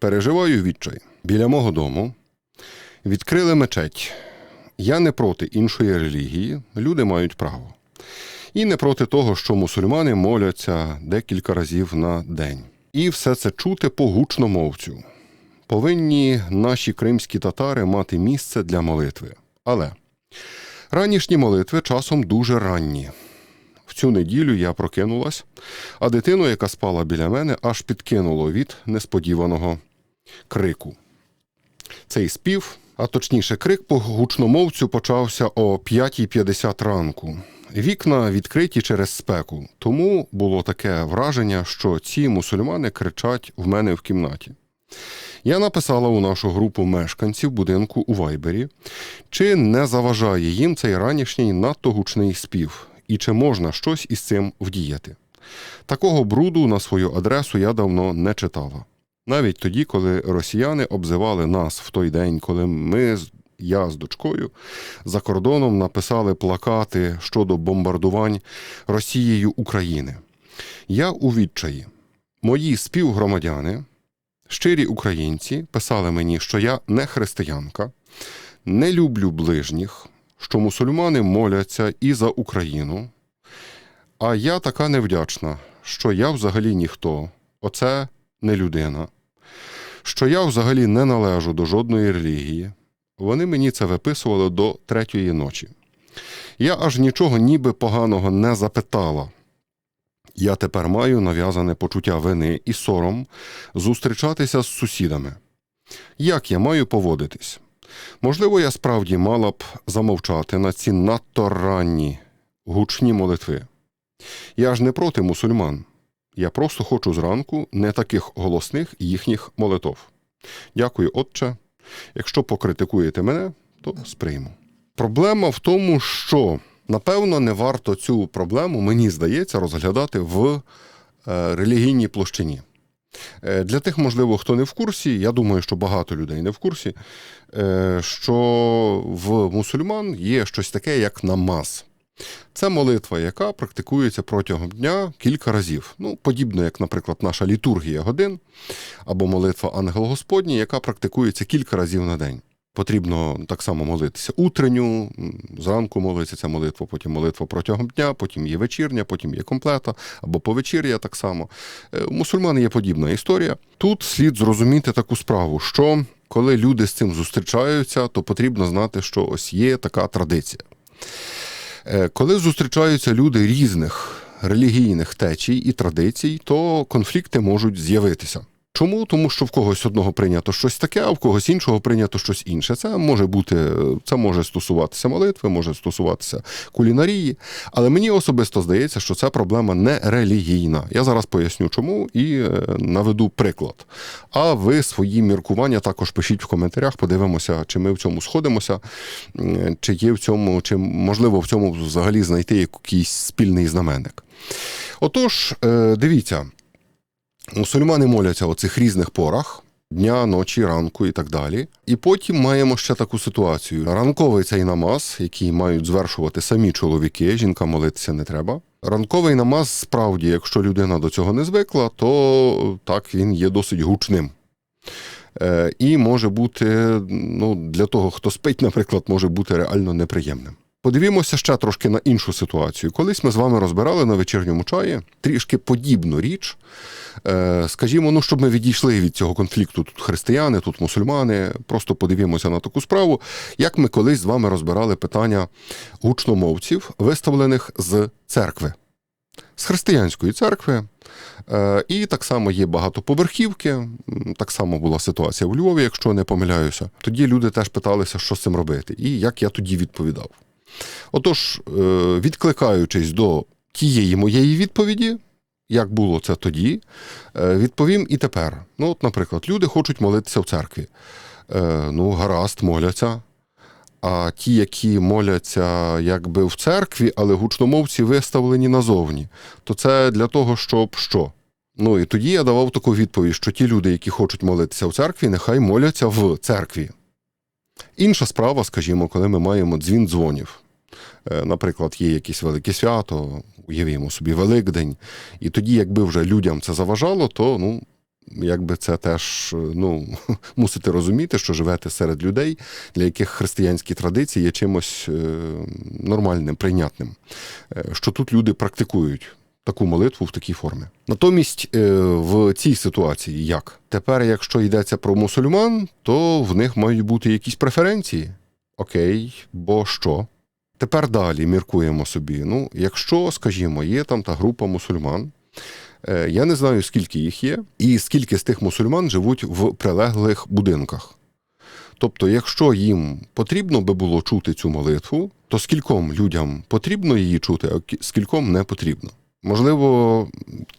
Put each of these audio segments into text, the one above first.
Переживаю відчай. Біля мого дому відкрили мечеть. Я не проти іншої релігії, люди мають право. І не проти того, що мусульмани моляться декілька разів на день. І все це чути по гучномовцю. Повинні наші кримські татари мати місце для молитви. Але ранішні молитви часом дуже ранні. В цю неділю я прокинулась, а дитину, яка спала біля мене, аж підкинуло від несподіваного крику. Цей спів, а точніше, крик по гучномовцю почався о 5.50 ранку. Вікна відкриті через спеку, тому було таке враження, що ці мусульмани кричать в мене в кімнаті. Я написала у нашу групу мешканців будинку у Вайбері, чи не заважає їм цей ранішній надто гучний спів, і чи можна щось із цим вдіяти. Такого бруду на свою адресу я давно не читала. Навіть тоді, коли росіяни обзивали нас в той день, коли ми, я з дочкою, за кордоном написали плакати щодо бомбардувань Росією України. Я у відчаї. Мої співгромадяни, щирі українці, писали мені, що я не християнка, не люблю ближніх, що мусульмани моляться і за Україну. А я така невдячна, що я взагалі ніхто, оце не людина, що я взагалі не належу до жодної релігії. Вони мені це виписували до третьої ночі. Я аж нічого ніби поганого не запитала. Я тепер маю нав'язане почуття вини і сором зустрічатися з сусідами. Як я маю поводитись? Можливо, я справді мала б замовчати на ці надто ранні, гучні молитви. Я ж не проти мусульман. Я просто хочу зранку не таких голосних їхніх молитов. Дякую, отче. Якщо покритикуєте мене, то сприйму. Проблема в тому, що напевно не варто цю проблему, мені здається, розглядати в е, релігійній площині. Е, Для тих, можливо, хто не в курсі, я думаю, що багато людей не в курсі, е, що в мусульман є щось таке, як намаз. Це молитва, яка практикується протягом дня кілька разів. Ну, подібно, як, наприклад, наша літургія годин або молитва Ангел Господній, яка практикується кілька разів на день. Потрібно так само молитися утренню, зранку молиться ця молитва, потім молитва протягом дня, потім є вечірня, потім є комплета, або повечір'я так само. Е, У мусульман є подібна історія. Тут слід зрозуміти таку справу, що коли люди з цим зустрічаються, то потрібно знати, що ось є така традиція. Е, Коли зустрічаються люди різних релігійних течій і традицій, то конфлікти можуть з'явитися. Чому? Тому що в когось одного прийнято щось таке, а в когось іншого прийнято щось інше. Це може бути, це може стосуватися молитви, може стосуватися кулінарії. Але мені особисто здається, що це проблема не релігійна. Я зараз поясню, чому і е, наведу приклад. А ви свої міркування також пишіть в коментарях, подивимося, чи ми в цьому сходимося, чи є в цьому, чи можливо в цьому взагалі знайти якийсь спільний знаменник. Отож, е, дивіться. Мусульмани моляться у цих різних порах. Дня, ночі, ранку і так далі. І потім маємо ще таку ситуацію: ранковий цей намаз, який мають звершувати самі чоловіки, жінкам молитися не треба. Ранковий намаз, справді, якщо людина до цього не звикла, то так він є досить гучним. Е, І може бути, ну, для того, хто спить, наприклад, може бути реально неприємним. Подивімося ще трошки на іншу ситуацію. Колись ми з вами розбирали на вечірньому чаї трішки подібну річ. Е, Скажімо, ну, щоб ми відійшли від цього конфлікту. Тут християни, тут мусульмани. Просто подивімося на таку справу, як ми колись з вами розбирали питання гучномовців, виставлених з церкви, з християнської церкви. Е, І так само є багатоповерхівки. Так само була ситуація в Львові, якщо не помиляюся. Тоді люди теж питалися, що з цим робити, і як я тоді відповідав. Отож, е, відкликаючись до тієї моєї відповіді, як було це тоді, е, відповім і тепер. Ну, от, наприклад, люди хочуть молитися в церкві. Е, Ну, гаразд, моляться. А ті, які моляться якби в церкві, але гучномовці виставлені назовні, то це для того, щоб що? Ну і тоді я давав таку відповідь, що ті люди, які хочуть молитися в церкві, нехай моляться в церкві. Інша справа, скажімо, коли ми маємо дзвін дзвонів. Е, Наприклад, є якесь велике свято, уявімо собі Великдень, і тоді, якби вже людям це заважало, то ну, якби це теж ну, мусите розуміти, що живете серед людей, для яких християнські традиції є чимось е, нормальним, прийнятним. Е, Що тут люди практикують таку молитву в такій формі. Натомість е, в цій ситуації як? Тепер, якщо йдеться про мусульман, то в них мають бути якісь преференції. Окей, бо що? Тепер далі міркуємо собі. Ну, якщо, скажімо, є там та група мусульман, е, я не знаю, скільки їх є, і скільки з тих мусульман живуть в прилеглих будинках. Тобто, якщо їм потрібно би було чути цю молитву, то скільком людям потрібно її чути, а скільком не потрібно. Можливо,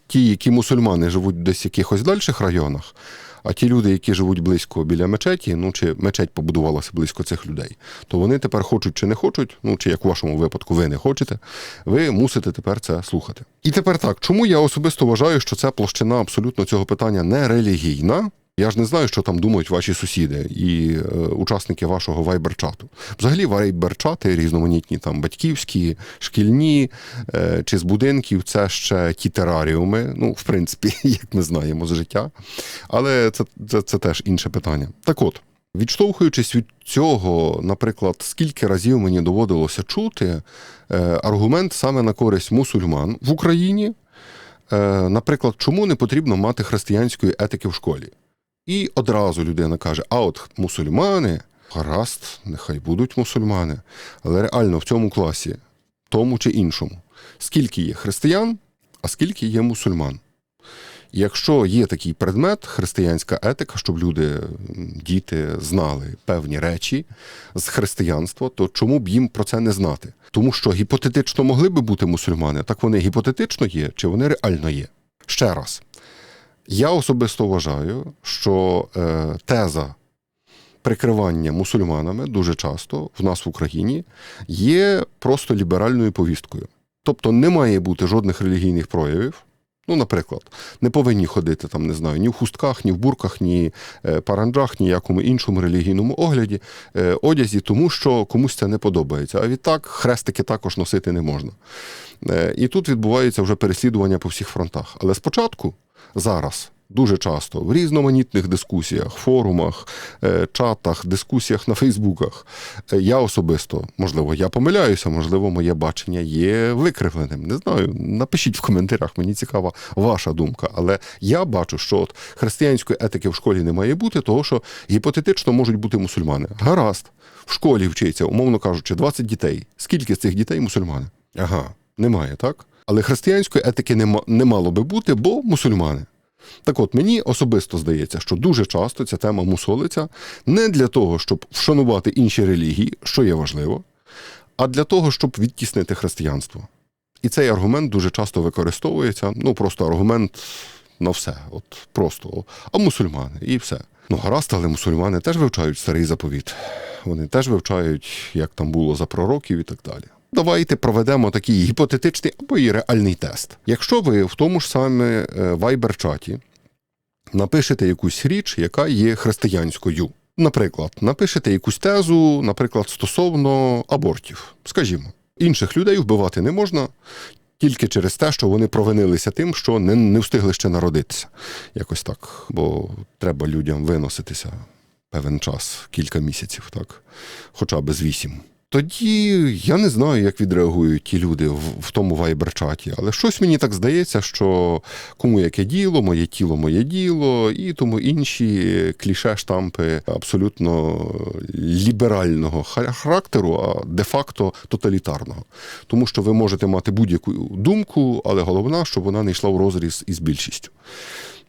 ті, які мусульмани живуть десь в якихось дальших районах, а ті люди, які живуть близько біля мечеті, ну чи мечеть побудувалася близько цих людей, то вони тепер хочуть чи не хочуть, ну чи як в вашому випадку ви не хочете, ви мусите тепер це слухати. І тепер так, чому я особисто вважаю, що ця площина абсолютно цього питання не релігійна? Я ж не знаю, що там думають ваші сусіди і е, учасники вашого вайбер-чату. Взагалі, вайбер-чати різноманітні, там батьківські, шкільні е, чи з будинків, це ще ті тераріуми. Ну, в принципі, як ми знаємо з життя. Але це, це, це теж інше питання. Так от, відштовхуючись від цього, наприклад, скільки разів мені доводилося чути е, аргумент саме на користь мусульман в Україні. Е, наприклад, чому не потрібно мати християнської етики в школі? І одразу людина каже: а от мусульмани, гаразд, нехай будуть мусульмани, але реально в цьому класі, тому чи іншому, скільки є християн, а скільки є мусульман. Якщо є такий предмет, християнська етика, щоб люди, діти знали певні речі з християнства, то чому б їм про це не знати? Тому що гіпотетично могли би бути мусульмани, так вони гіпотетично є, чи вони реально є? Ще раз, я особисто вважаю, що е, теза прикривання мусульманами дуже часто в нас в Україні є просто ліберальною повісткою. Тобто не має бути жодних релігійних проявів. Ну, наприклад, не повинні ходити там, не знаю, ні в хустках, ні в бурках, ні е, паранджах, ні якому іншому релігійному огляді, е, одязі, тому що комусь це не подобається. А відтак хрестики також носити не можна. І тут відбувається вже переслідування по всіх фронтах. Але спочатку, зараз, дуже часто в різноманітних дискусіях, форумах, е, чатах, дискусіях на Фейсбуках, е, я особисто, можливо, я помиляюся, можливо, моє бачення є викривленим. Не знаю. Напишіть в коментарях, мені цікава ваша думка. Але я бачу, що от християнської етики в школі не має бути, того що гіпотетично можуть бути мусульмани. Гаразд, в школі вчиться, умовно кажучи, 20 дітей. Скільки з цих дітей мусульмани? Ага, немає, так? Але християнської етики не, мало би бути, бо мусульмани. Так от, мені особисто здається, що дуже часто ця тема мусолиться не для того, щоб вшанувати інші релігії, що є важливо, а для того, щоб відтіснити християнство. І цей аргумент дуже часто використовується, ну просто аргумент на все. От просто. А мусульмани, і все. Ну, гаразд, але мусульмани теж вивчають старий заповіт. Вони теж вивчають, як там було за пророків і так далі. Давайте проведемо такий гіпотетичний або і реальний тест. Якщо ви в тому ж саме вайбер-чаті напишете якусь річ, яка є християнською. Наприклад, напишете якусь тезу, наприклад, стосовно абортів. Скажімо, інших людей вбивати не можна тільки через те, що вони провинилися тим, що не, не встигли ще народитися. Якось так. Бо треба людям виноситися певен час, кілька місяців, так, хоча б з вісім. Тоді я не знаю, як відреагують ті люди в, в тому вайбер-чаті, але щось мені так здається, що кому яке діло, моє тіло, моє діло, і тому інші кліше штампи абсолютно ліберального характеру, а де-факто тоталітарного. Тому що ви можете мати будь-яку думку, але головна, щоб вона не йшла в розріз із більшістю.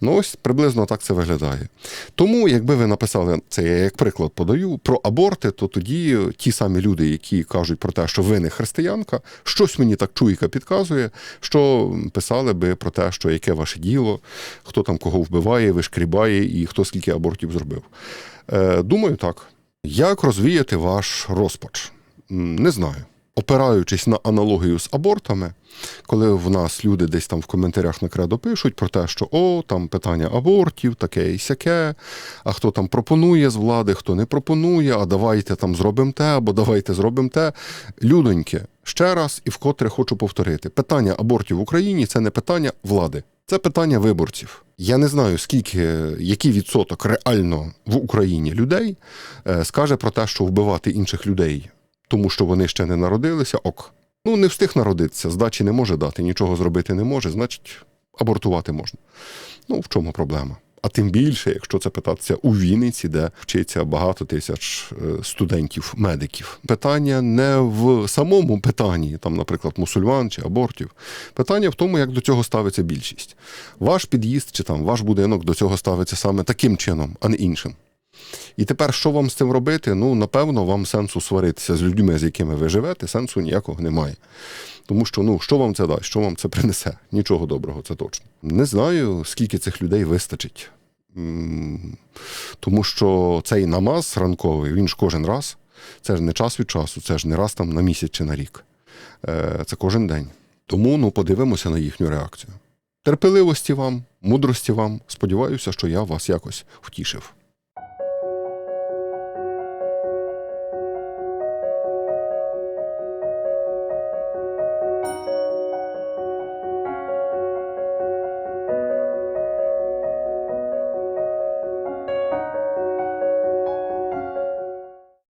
Ну, ось приблизно так це виглядає. Тому, якби ви написали це, я як приклад подаю про аборти, то тоді ті самі люди, які кажуть про те, що ви не християнка, щось мені так чуйка підказує, що писали би про те, що яке ваше діло, хто там кого вбиває, вишкрібає і хто скільки абортів зробив. Е, думаю, так. Як розвіяти ваш розпач? Не знаю. Опираючись на аналогію з абортами, коли в нас люди десь там в коментарях на кредо пишуть про те, що о, там питання абортів, таке і сяке, а хто там пропонує з влади, хто не пропонує, а давайте там зробимо те, або давайте зробимо те. Людоньки, ще раз і вкотре хочу повторити: питання абортів в Україні це не питання влади. Це питання виборців. Я не знаю, скільки, який відсоток реально в Україні людей е, скаже про те, що вбивати інших людей, тому що вони ще не народилися, ок. Ну, не встиг народитися, здачі не може дати, нічого зробити не може, значить, абортувати можна. Ну, в чому проблема? А тим більше, якщо це питатися у Вінниці, де вчиться багато тисяч е, студентів-медиків. Питання не в самому питанні, там, наприклад, мусульман чи абортів. Питання в тому, як до цього ставиться більшість. Ваш під'їзд чи там ваш будинок до цього ставиться саме таким чином, а не іншим. І тепер, що вам з цим робити? Ну, напевно, вам сенсу сваритися з людьми, з якими ви живете, сенсу ніякого немає. Тому що ну, що вам це дасть, що вам це принесе? Нічого доброго, це точно. Не знаю, скільки цих людей вистачить. Тому що цей намаз ранковий, він ж кожен раз. Це ж не час від часу, це ж не раз там на місяць чи на рік. Е, Це кожен день. Тому ну, подивимося на їхню реакцію. Терпеливості вам, мудрості вам. Сподіваюся, що я вас якось втішив.